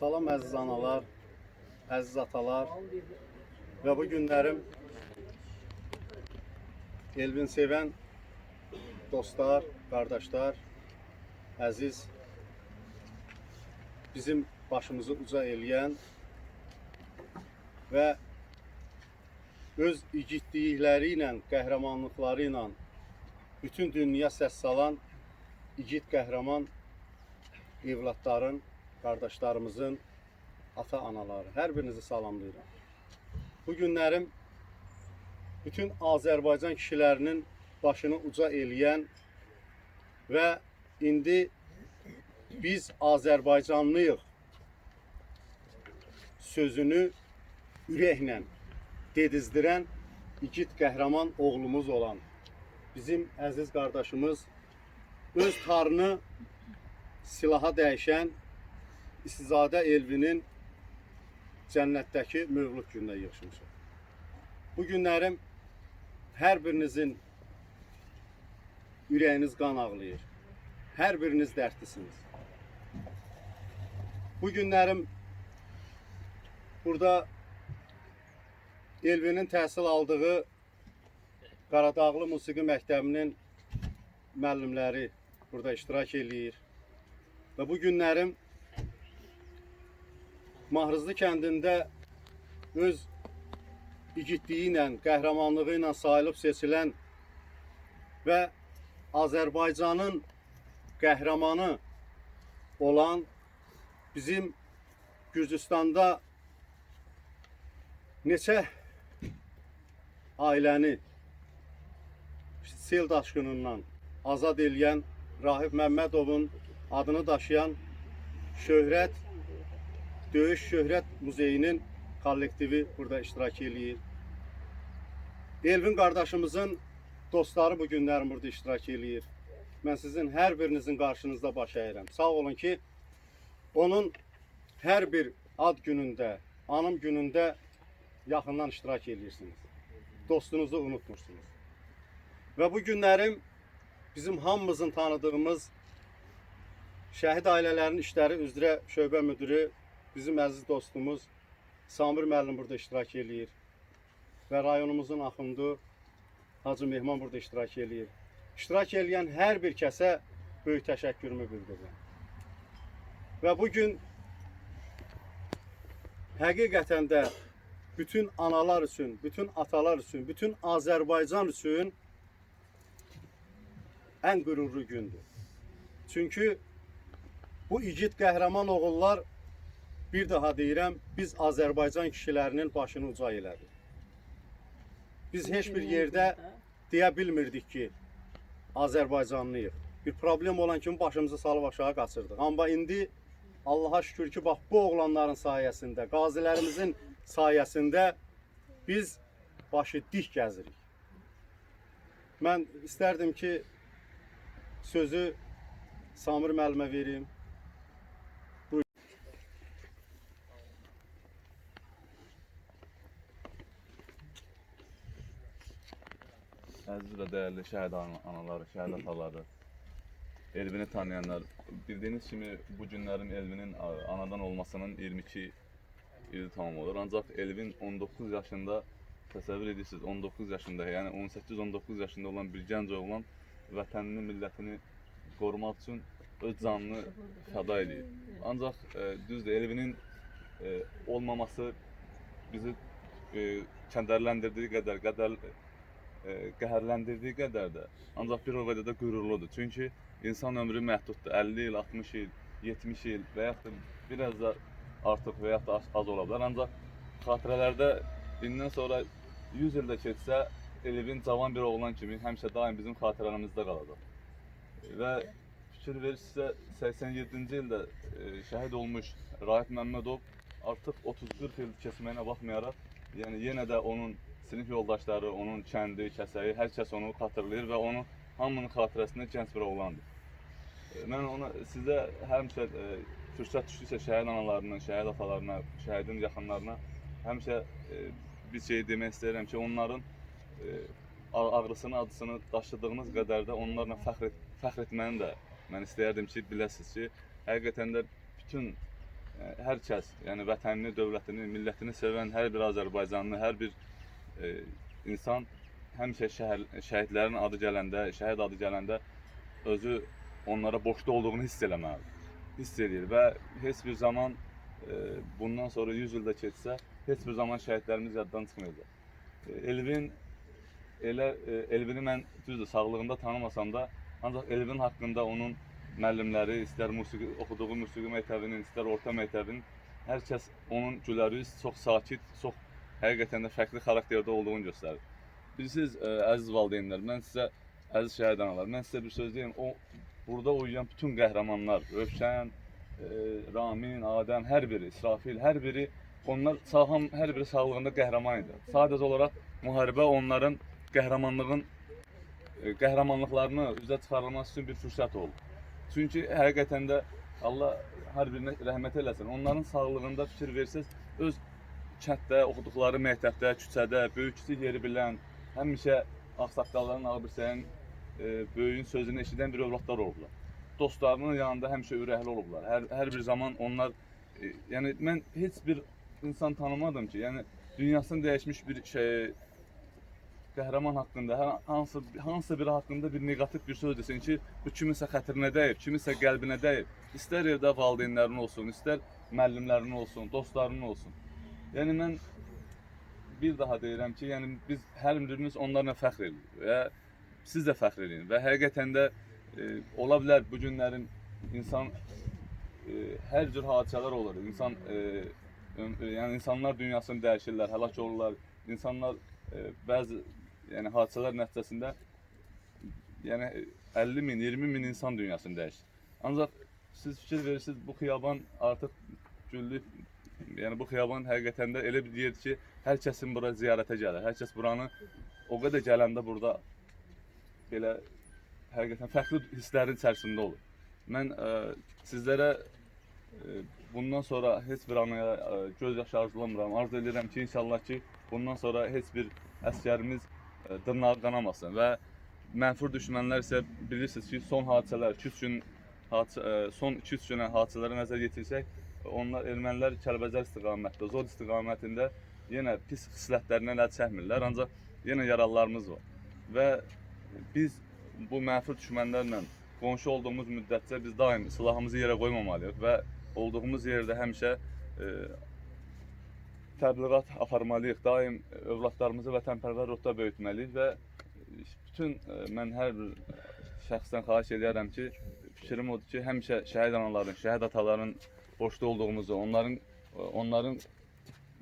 Salam əziz analar, əziz atalar və bu günlərim Elvin sevən dostlar, qardaşlar, əziz bizim başımızı uca eləyən və öz igidlikləri ilə, qəhrəmanlıqları ilə bütün dünya səs salan igid qəhrəman evlatların, qardaşlarımızın ata-anaları. Hər birinizi salamlayıram. Bu günlərim bütün Azərbaycan kişilərinin başını uca eləyən və indi biz Azərbaycanlıyıq sözünü ürəklə dedizdirən igid qəhrəman oğlumuz olan bizim əziz qardaşımız öz tarını silaha dəyişən İstizadə Elvinin cənnətdəki mövlud gününə yığışmışıq. Bu günlərim hər birinizin ürəyiniz qan ağlayır. Hər biriniz dərdlisiniz. Bu günlərim burada Elvinin təhsil aldığı Qaradağlı Musiqi Məktəbinin müəllimləri burada iştirak eləyir. Və bu günlərim Mahrızlı kəndində öz igidliyi ilə, qəhrəmanlığı ilə sayılıb seçilən və Azərbaycanın qəhrəmanı olan bizim Gürcüstanda neçə ailəni sel daşqınından azad eləyən Rahib Məmmədovun adını daşıyan Şöhrət Döyüş Şöhrət Muzeyinin kollektivi burada iştirak eləyir. Elvin qardaşımızın dostları bu günlərin burada iştirak eləyir. Mən sizin hər birinizin qarşınızda baş əyirəm. Sağ olun ki, onun hər bir ad günündə, anım günündə yaxından iştirak edirsiniz. Dostunuzu unutmursunuz. Və bu günlərim bizim hamımızın tanıdığımız şəhid ailələrinin işləri üzrə şöbə müdürü bizim əziz dostumuz Samir müəllim burada iştirak eləyir. Və rayonumuzun axundu Hacı Mehman burada iştirak eləyir. İştirak eləyən hər bir kəsə böyük təşəkkürümü bildirirəm. Və bu gün həqiqətən də bütün analar üçün, bütün atalar üçün, bütün Azərbaycan üçün ən qürurlu gündür. Çünki bu igid qəhrəman oğullar bir daha deyirəm, biz Azərbaycan kişilərinin başını uca elədik. Biz heç bir yerdə deyə bilmirdik ki, Azərbaycanlıyıq. Bir problem olan kimi başımızı salıb aşağı qaçırdıq. Amma indi Allaha şükür ki, bax bu oğlanların sayəsində, qazilərimizin sayəsində biz başı dik gəzirik. Mən istərdim ki, sözü Samir müəllimə verim. Əziz və dəyərli şəhid ana- anaları, şəhid ataları, Elvini tanıyanlar, bildiyiniz kimi bu günlərin Elvinin anadan olmasının 22 ili tamam olur. Ancaq Elvin 19 yaşında təsəvvür edirsiniz, 19 yaşında, yəni 18-19 yaşında olan bir gənc oğlan vətənini, millətini qorumaq üçün öz canını fəda edir. Ancaq e, düzdür, Elvinin e, olmaması bizi e, kədərləndirdiyi qədər, qədər e, qəhərləndirdiyi qədər də ancaq bir o qədər də qürurludur. Çünki insan ömrü məhduddur. 50 il, 60 il, 70 il və yaxud da biraz da artıq və yaxud da az, az ola bilər. Ancaq xatirələrdə indən sonra 100 il də keçsə Elvin cavan bir oğlan kimi həmişə daim bizim xatirələrimizdə qalacaq. Və fikir verirsinizsə 87-ci ildə e, şəhid olmuş Rahib Məmmədov artıq 30-40 il keçməyinə baxmayaraq Yəni yenə də onun sinif yoldaşları, onun kəndi, kəsəyi, hər kəs onu xatırlayır və onu hamının xatirəsində gənc bir oğlandır. E, Mən ona sizə həmişə e, fürsət düşdükcə şəhid analarına, şəhid atalarına, şəhidin yaxınlarına həmişə e, bir şey demək istəyirəm ki, onların e, ağ- ağrısını, acısını daşıdığınız qədər də onlarla fəxr, et, fəxr etməni də mən istəyərdim ki, biləsiniz ki, həqiqətən də bütün e, hər kəs, yəni vətənini, dövlətini, millətini sevən hər bir Azərbaycanlı, hər bir e, insan həmişə şəhər, şəhidlərin adı gələndə, şəhid adı gələndə özü onlara borclu olduğunu hiss eləməlidir. Hiss edir və heç bir zaman e, bundan sonra 100 ildə keçsə, heç bir zaman şəhidlərimiz yaddan çıxmayacaq. E, Elvin elə e, Elvini mən düzdür sağlığında tanımasam da, ancaq Elvin haqqında onun müəllimləri, istər musiqi oxuduğu musiqi məktəbinin, istər orta məktəbinin hər kəs onun gülərüz, çox sakit, çox həqiqətən də fərqli xarakterdə olduğunu göstərir. Bilirsiniz, ə, əziz valideynlər, mən sizə əziz şəhid analar, mən sizə bir söz deyim, o burada uyuyan bütün qəhrəmanlar, Rövşən, ə, Ramin, Adəm, hər biri, İsrafil, hər biri onlar sağlam, hər biri sağlığında qəhrəman idi. Sadəcə olaraq müharibə onların qəhrəmanlığın qəhrəmanlıqlarını üzə çıxarılması üçün bir fürsət oldu. Çünki həqiqətən də Allah hər birinə rəhmət eləsin. Onların sağlığında fikir versəz, öz kənddə, oxuduqları məktəbdə, küçədə, böyük-kiçik yeri bilən, həmişə ağsaqqalların, ağbırsəyin, e, böyüyün sözünü eşidən bir övladlar olublar. Dostlarının yanında həmişə ürəkli olublar. Hər, hər bir zaman onlar, e, yəni mən heç bir insan tanımadım ki, yəni dünyasını dəyişmiş bir şey, qəhrəman haqqında, hər hansı hansı biri haqqında bir neqativ bir söz desin ki, bu kiminsə xətrinə dəyib, kiminsə qəlbinə dəyib. İstər evdə valideynlərin olsun, istər müəllimlərin olsun, dostlarının olsun. Yəni mən bir daha deyirəm ki, yəni biz hər birimiz onlarla fəxr edirik və siz də fəxr edin və həqiqətən də e, ola bilər bu günlərin insan e, hər cür hadisələr olur. İnsan e, e, yəni insanlar dünyasını dəyişirlər, həlak olurlar. İnsanlar e, bəzi yəni hadisələr nəticəsində yəni 50 min, 20 min insan dünyasını dəyişir. Ancaq siz fikir verirsiniz bu xiyaban artıq güllük yəni bu xiyaban həqiqətən də elə bir yerdir ki, hər kəsin bura ziyarətə gəlir. Hər kəs buranı o qədər gələndə burada belə həqiqətən fərqli hisslərin içərisində olur. Mən ə, sizlərə ə, bundan sonra heç bir anaya ə, göz yaşı arzulamıram. Arzu edirəm ki, inşallah ki, bundan sonra heç bir əskərimiz ə, dırnağı qanamasın və mənfur düşmənlər isə bilirsiniz ki, son hadisələr 2-3 gün hadisə, ə, son 2-3 günə hadisələrə nəzər yetirsək, onlar ermənilər Kəlbəcər istiqamətdə, Zod istiqamətində yenə pis xislətlərindən əl çəkmirlər, ancaq yenə yaralılarımız var. Və biz bu mənfur düşmənlərlə qonşu olduğumuz müddətcə biz daim silahımızı yerə qoymamalıyıq və olduğumuz yerdə həmişə e, təbliğat aparmalıyıq. Daim övladlarımızı vətənpərvər ruhda böyütməliyik və bütün e, mən hər bir şəxsdən xahiş edərəm ki, fikrim odur ki, həmişə şəhid anaların, şəhid ataların borclu olduğumuzu, onların onların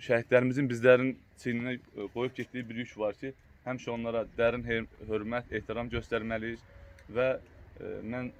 şəhidlərimizin bizlərin çiyninə e, qoyub getdiyi bir yük var ki, həmişə onlara dərin hör- hörmət, ehtiram göstərməliyik və e, mən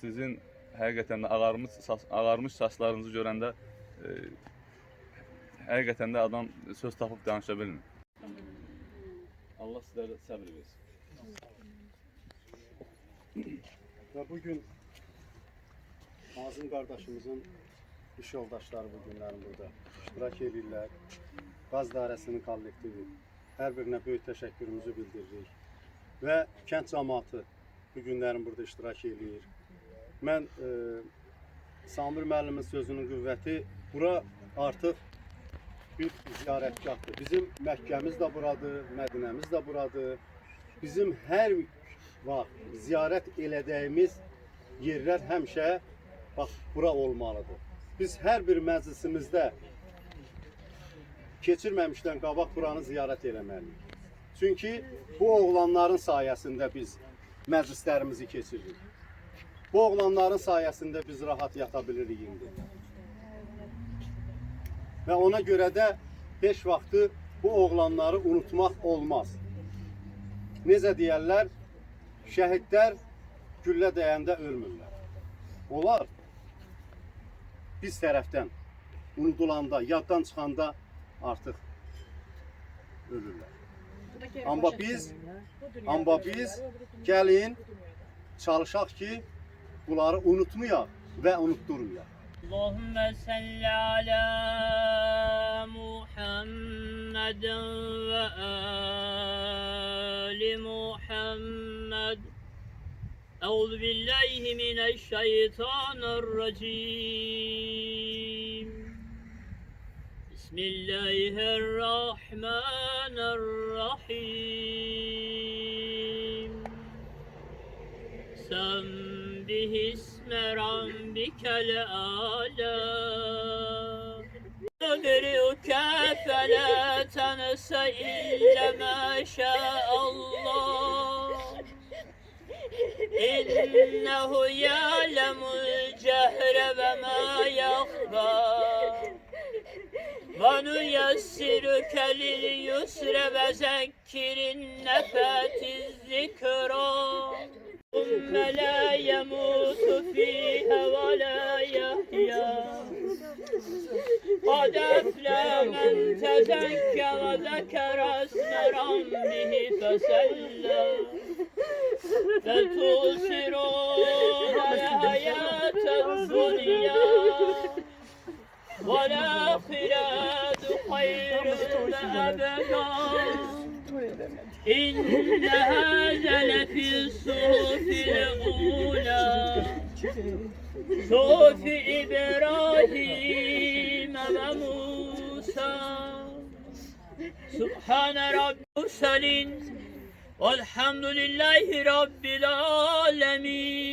sizin həqiqətən də ağarmış ağarmış saçlarınızı görəndə e, həqiqətən də adam söz tapıb danışa bilmir. Allah sizlərə səbr versin. Və bu gün Nazım qardaşımızın iş yoldaşları bu günlərin burada iştirak edirlər. Qaz dairəsinin kollektivi. Hər birinə böyük təşəkkürümüzü bildiririk. Və kənd cəmaatı bu burada iştirak edir. Mən e, Samir müəllimin sözünün qüvvəti bura artıq bir ziyarətgahdır. Bizim Məkkəmiz də buradır, Mədinəmiz də buradır. Bizim hər vaxt ziyarət elədiyimiz yerlər həmişə bax bura olmalıdır. Biz hər bir məclisimizdə keçirməmişdən qabaq buranı ziyarət eləməliyik. Çünki bu oğlanların sayəsində biz məclislərimizi keçiririk. Bu oğlanların sayəsində biz rahat yata bilirik indi. Və ona görə də heç vaxtı bu oğlanları unutmaq olmaz. Necə deyərlər? Şəhidlər güllə dəyəndə ölmürlər. Onlar biz tərəfdən unudulanda, yaddan çıxanda artıq ölürlər. Amma biz amma biz gəlin çalışaq ki, bunları unutmayaq və unutturmayaq. Allahümme salli ala Muhammed ve ali أعوذ بالله من الشيطان الرجيم بسم الله الرحمن الرحيم سبح اسم ربك الأعلى أدرك فلا تنس إلا ما شاء الله إنه يعلم الجهر وما يخفى ونيسرك لليسر وذكر النفات الذكرى ثم لا يموت فيها ولا يحيا قد أفلى من تزكى وذكر اسم ربه فصلى بل تؤثرون الحياة الدنيا والآخرة خير وأبقى إن هذا لفي الصحف الأولى Sofi İbrahim ve Musa. Subhane Rabbul Selin Velhamdülillahi Rabbil Alemin.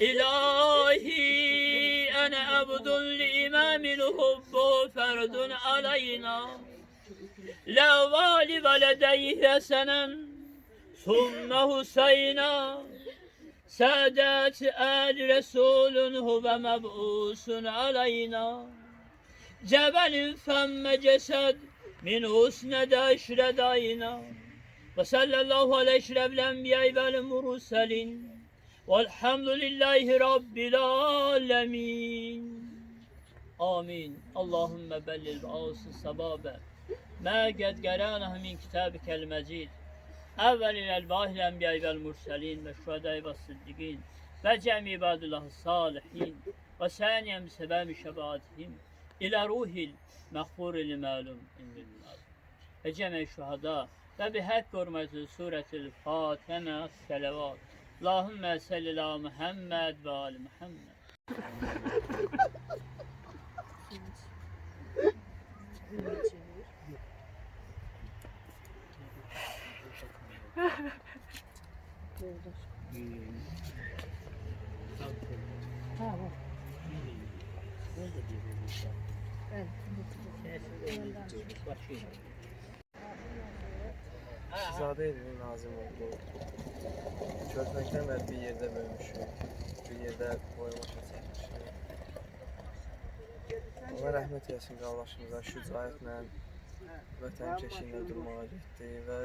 İlahi ene abdun li imamil hubbu ferdun aleyna La vali veledeyhe senem. Sümme Hüseyna سادات آل رسول هو مبعوث علينا جبل فم جسد من حسن دشر دayna وصلى الله على أشرف الأنبياء والمرسلين والحمد لله رب العالمين آمين اللهم بلل رؤوس الصباب ما قد قرانه من كتابك المجيد Evvel ilel bahil enbiyayı vel murselin ve şuhadayı ve sıddigin ve cem ibadillahı salihin ve saniyen bisebebi şebaatihim ila ruhil mehhuril malum indillah ve cem şuhada ve bihak hürmeti suretil Fatiha'na selavat. Allahümme salli ala Muhammed ve ala Muhammed. Şehzade elinin nazım oldu. Çözmekten beri bir yerde bölmüşük. Bir yerde boyama çəkmişik. Allah rəhmət eləsin qardaşımıza şücaətlə, vətənkeşi ilə durmağa getdi və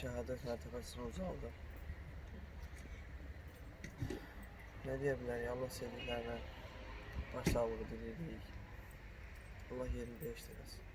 şəhadət mərtəbəsini uzaldı. Nə deyə bilərik? Allah sevdiklərinə başsağlığı diliyirik. Allah yerini dəyişdirəsin.